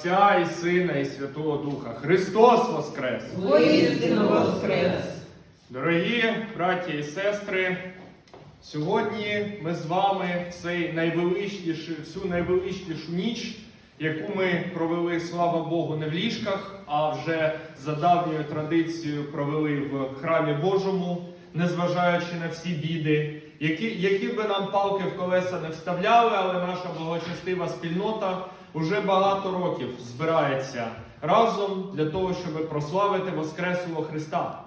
Отця і Сина, і Святого Духа. Христос Воскрес! Воістину воскрес! Дорогі браті і сестри, сьогодні ми з вами цей найвеличнішу, всю найвеличнішу ніч, яку ми провели, слава Богу, не в ліжках, а вже за давньою традицією провели в храмі Божому, незважаючи на всі біди, які, які би нам палки в колеса не вставляли, але наша благочестива спільнота уже багато років збирається разом для того, щоб прославити Воскреслого Христа.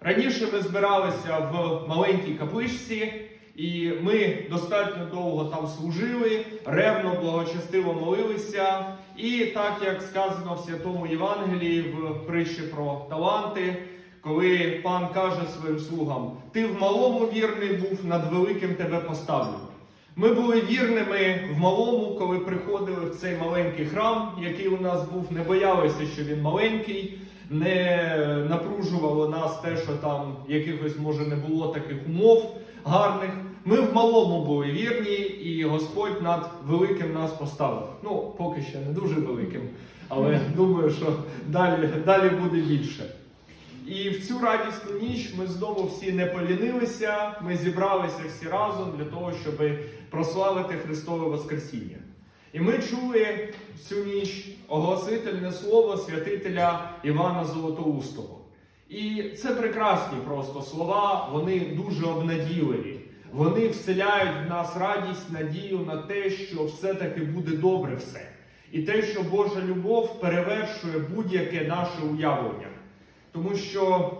Раніше ми збиралися в маленькій капличці, і ми достатньо довго там служили, ревно, благочестиво молилися. І так як сказано в святому Євангелії в притчі про таланти, коли пан каже своїм слугам: Ти в малому вірний був, над великим тебе поставлю. Ми були вірними в малому, коли приходили в цей маленький храм, який у нас був, не боялися, що він маленький, не напружувало нас те, що там якихось може не було таких умов гарних. Ми в малому були вірні, і Господь над великим нас поставив. Ну, поки ще не дуже великим, але думаю, що далі, далі буде більше. І в цю радісну ніч ми знову всі не полінилися, ми зібралися всі разом для того, щоб прославити Христове Воскресіння. І ми чули всю ніч оголосительне слово святителя Івана Золотоустого. І це прекрасні просто слова, вони дуже обнадійливі. Вони вселяють в нас радість, надію на те, що все-таки буде добре все. І те, що Божа любов перевершує будь-яке наше уявлення. Тому що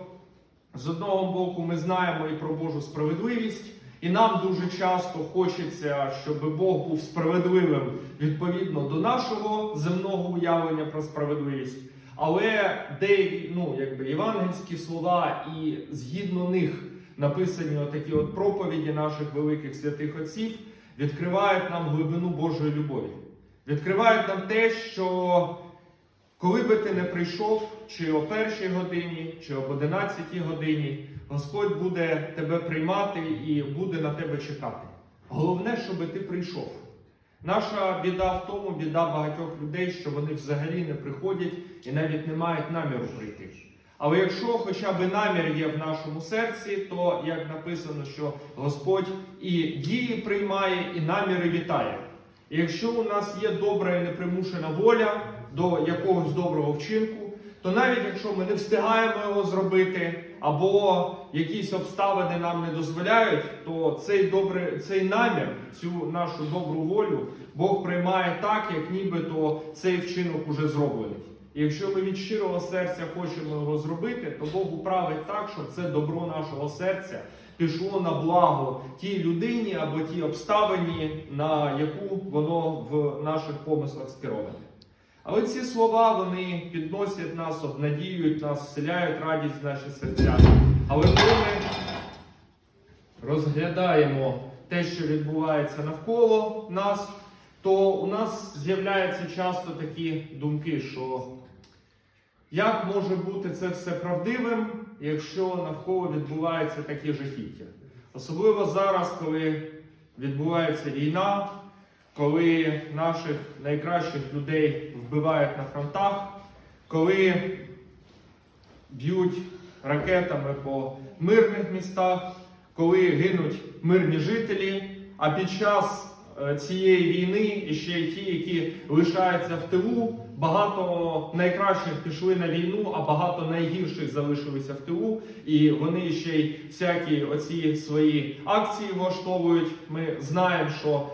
з одного боку ми знаємо і про Божу справедливість, і нам дуже часто хочеться, щоб Бог був справедливим відповідно до нашого земного уявлення про справедливість. Але деякі ну, якби, євангельські слова, і згідно них написані отакі от проповіді наших великих святих отців, відкривають нам глибину Божої любові. Відкривають нам те, що коли би ти не прийшов, чи о першій годині, чи об одинадцятій годині, Господь буде тебе приймати і буде на тебе чекати. Головне, щоб ти прийшов. Наша біда в тому, біда багатьох людей, що вони взагалі не приходять і навіть не мають наміру прийти. Але якщо хоча б намір є в нашому серці, то як написано, що Господь і дії приймає, і наміри вітає. І якщо у нас є добра і непримушена воля до якогось доброго вчинку, то навіть якщо ми не встигаємо його зробити, або якісь обставини нам не дозволяють, то цей добрий, цей намір, цю нашу добру волю, Бог приймає так, як нібито цей вчинок уже зроблений. І якщо ми від щирого серця хочемо його зробити, то Бог управить так, щоб це добро нашого серця пішло на благо тій людині або тій обставині, на яку воно в наших помислах скероване. Але ці слова вони підносять нас, обнадіюють нас, вселяють радість в наші серця. Але коли ми розглядаємо те, що відбувається навколо нас, то у нас з'являються часто такі думки, що як може бути це все правдивим, якщо навколо відбуваються такі жахіття? Особливо зараз, коли відбувається війна, коли наших найкращих людей вбивають на фронтах, коли б'ють ракетами по мирних містах, коли гинуть мирні жителі, а під час е, цієї війни і ще й ті, які лишаються в тилу, багато найкращих пішли на війну, а багато найгірших залишилися в тилу, і вони ще й всякі оці свої акції влаштовують. Ми знаємо, що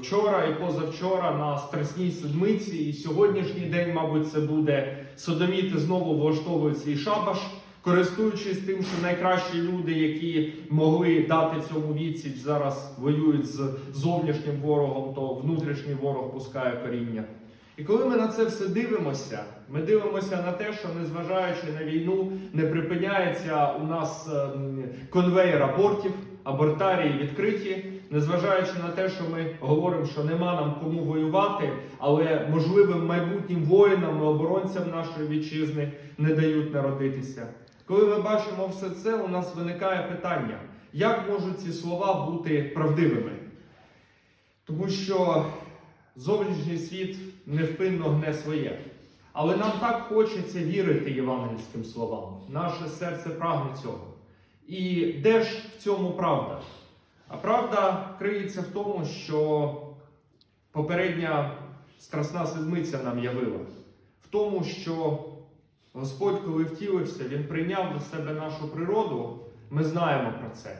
вчора і позавчора на Страсній седмиці, і сьогоднішній день, мабуть, це буде содоміти знову влаштовують свій шабаш. Користуючись тим, що найкращі люди, які могли дати цьому відсіч, зараз воюють з зовнішнім ворогом, то внутрішній ворог пускає коріння. І коли ми на це все дивимося, ми дивимося на те, що незважаючи на війну, не припиняється у нас ем, конвейер абортів, абортарії відкриті, незважаючи на те, що ми говоримо, що нема нам кому воювати, але можливим майбутнім воїнам і оборонцям нашої вітчизни не дають народитися. Коли ми бачимо все це, у нас виникає питання, як можуть ці слова бути правдивими? Тому що Зовнішній світ невпинно гне своє. Але нам так хочеться вірити євангельським словам. Наше серце прагне цього. І де ж в цьому правда? А правда криється в тому, що попередня страсна седмиця нам явила, в тому, що Господь, коли втілився, Він прийняв до себе нашу природу, ми знаємо про це.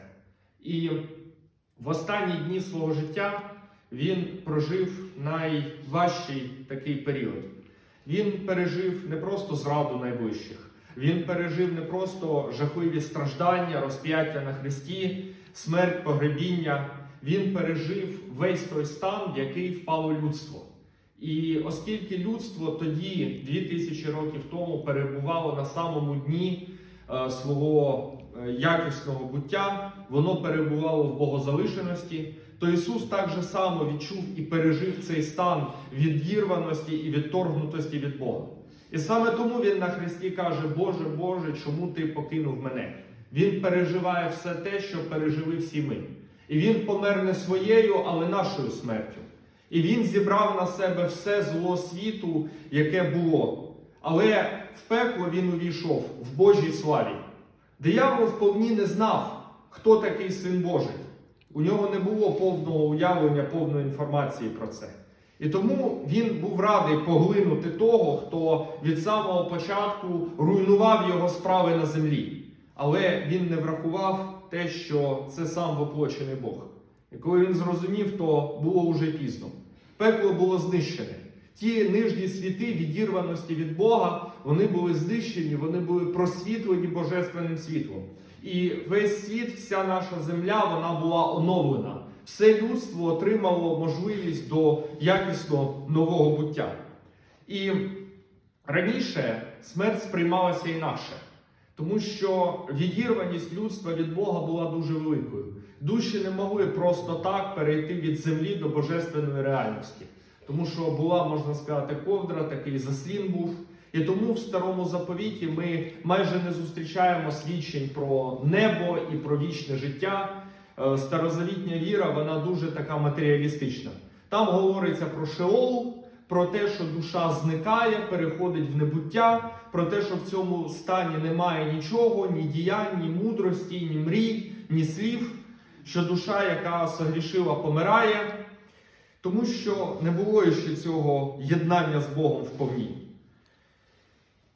І в останні дні свого життя він прожив найважчий такий період. Він пережив не просто зраду найближчих, він пережив не просто жахливі страждання, розп'яття на Христі, смерть, погребіння. Він пережив весь той стан, в який впало людство. І оскільки людство тоді, 2000 років тому, перебувало на самому дні е, свого е, якісного буття, воно перебувало в богозалишеності, то Ісус так же само відчув і пережив цей стан відірваності і відторгнутості від Бога. І саме тому Він на Христі каже: Боже, Боже, чому ти покинув мене? Він переживає все те, що пережили всі ми. І він помер не своєю, але нашою смертю. І він зібрав на себе все зло світу, яке було. Але в пекло він увійшов в Божій славі. Диявол вповні не знав, хто такий син Божий. У нього не було повного уявлення, повної інформації про це. І тому він був радий поглинути того, хто від самого початку руйнував його справи на землі. Але він не врахував те, що це сам воплочений Бог. І коли він зрозумів, то було уже пізно. Пекло було знищене. Ті нижні світи відірваності від Бога, вони були знищені, вони були просвітлені божественним світлом. І весь світ, вся наша земля, вона була оновлена. Все людство отримало можливість до якісного нового буття. І раніше смерть сприймалася інакше. Тому що відірваність людства від Бога була дуже великою. Душі не могли просто так перейти від землі до божественної реальності. Тому що була, можна сказати, ковдра, такий заслін був. І тому в старому заповіті ми майже не зустрічаємо свідчень про небо і про вічне життя. Е, Старозавітня віра, вона дуже така матеріалістична. Там говориться про Шеол, про те, що душа зникає, переходить в небуття, про те, що в цьому стані немає нічого, ні діянь, ні мудрості, ні мрій, ні слів, що душа, яка согрішила, помирає, тому що не було ще цього єднання з Богом вповні.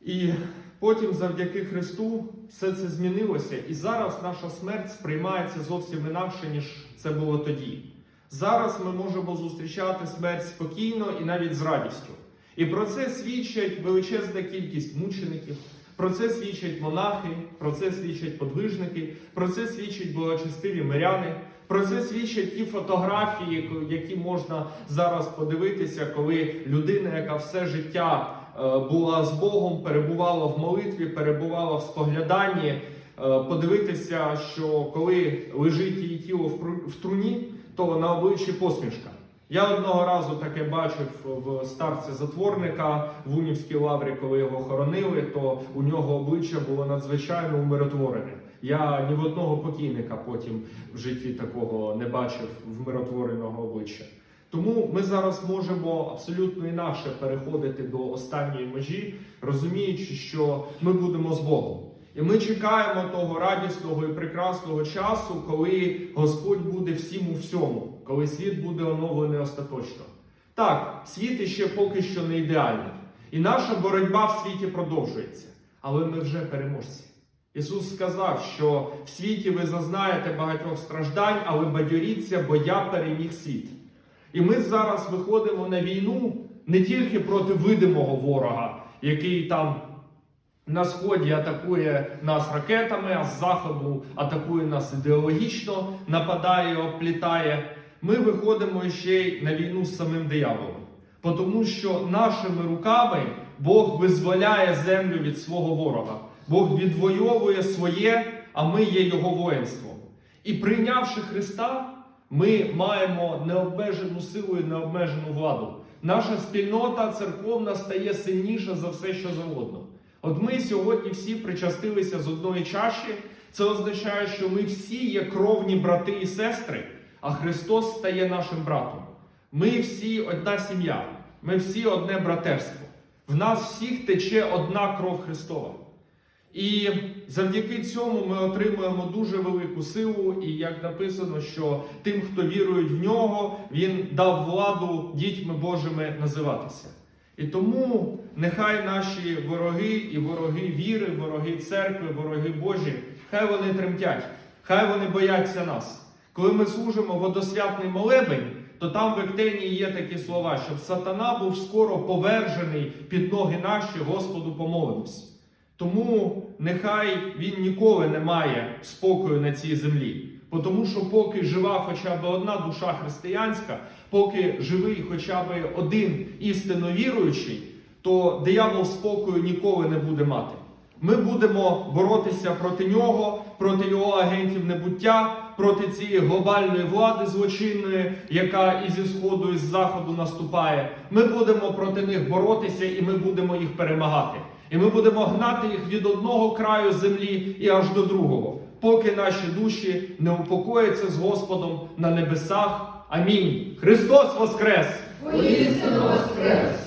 І потім, завдяки Христу, все це змінилося, і зараз наша смерть сприймається зовсім інакше, ніж це було тоді. Зараз ми можемо зустрічати смерть спокійно і навіть з радістю. І про це свідчать величезна кількість мучеників, про це свідчать монахи, про це свідчать подвижники, про це свідчать благочестиві миряни, про це свідчать ті фотографії, які можна зараз подивитися, коли людина, яка все життя була з Богом, перебувала в молитві, перебувала в спогляданні, е, подивитися, що коли лежить її тіло в труні, то на обличчі посмішка. Я одного разу таке бачив в старці затворника в Унівській лаврі, коли його хоронили, то у нього обличчя було надзвичайно умиротворене. Я ні в одного покійника потім в житті такого не бачив вмиротвореного обличчя. Тому ми зараз можемо абсолютно інакше переходити до останньої межі, розуміючи, що ми будемо з Богом. І ми чекаємо того радісного і прекрасного часу, коли Господь буде всім у всьому, коли світ буде оновлений остаточно. Так, світ іще поки що не ідеальний, і наша боротьба в світі продовжується, але ми вже переможці. Ісус сказав, що в світі ви зазнаєте багатьох страждань, але бадьоріться, бо я переміг світ. І ми зараз виходимо на війну не тільки проти видимого ворога, який там на сході атакує нас ракетами, а з заходу атакує нас ідеологічно, нападає, оплітає. Ми виходимо ще й на війну з самим дияволом. Тому що нашими руками Бог визволяє землю від свого ворога. Бог відвоює своє, а ми є Його воїнством. І прийнявши Христа, ми маємо необмежену силу і необмежену владу. Наша спільнота церковна стає сильніша за все, що завгодно. От ми сьогодні всі причастилися з одної чаші. Це означає, що ми всі є кровні брати і сестри, а Христос стає нашим братом. Ми всі одна сім'я, ми всі одне братерство. В нас всіх тече одна кров Христова. І завдяки цьому ми отримуємо дуже велику силу, і як написано, що тим, хто вірують в нього, він дав владу дітьми Божими називатися. І тому нехай наші вороги і вороги віри, вороги церкви, вороги Божі, хай вони тремтять, хай вони бояться нас. Коли ми служимо водосвятний молебень, то там в Ектенії є такі слова, щоб сатана був скоро повержений під ноги наші, Господу помолимось. Тому нехай він ніколи не має спокою на цій землі. Бо Тому що поки жива хоча б одна душа християнська, поки живий хоча б один істинно віруючий, то диявол спокою ніколи не буде мати. Ми будемо боротися проти нього, проти його агентів небуття, проти цієї глобальної влади злочинної, яка і зі сходу, і з заходу наступає. Ми будемо проти них боротися і ми будемо їх перемагати. І ми будемо гнати їх від одного краю землі і аж до другого, поки наші душі не упокояться з Господом на небесах. Амінь. Христос Воскрес! Воістину воскрес!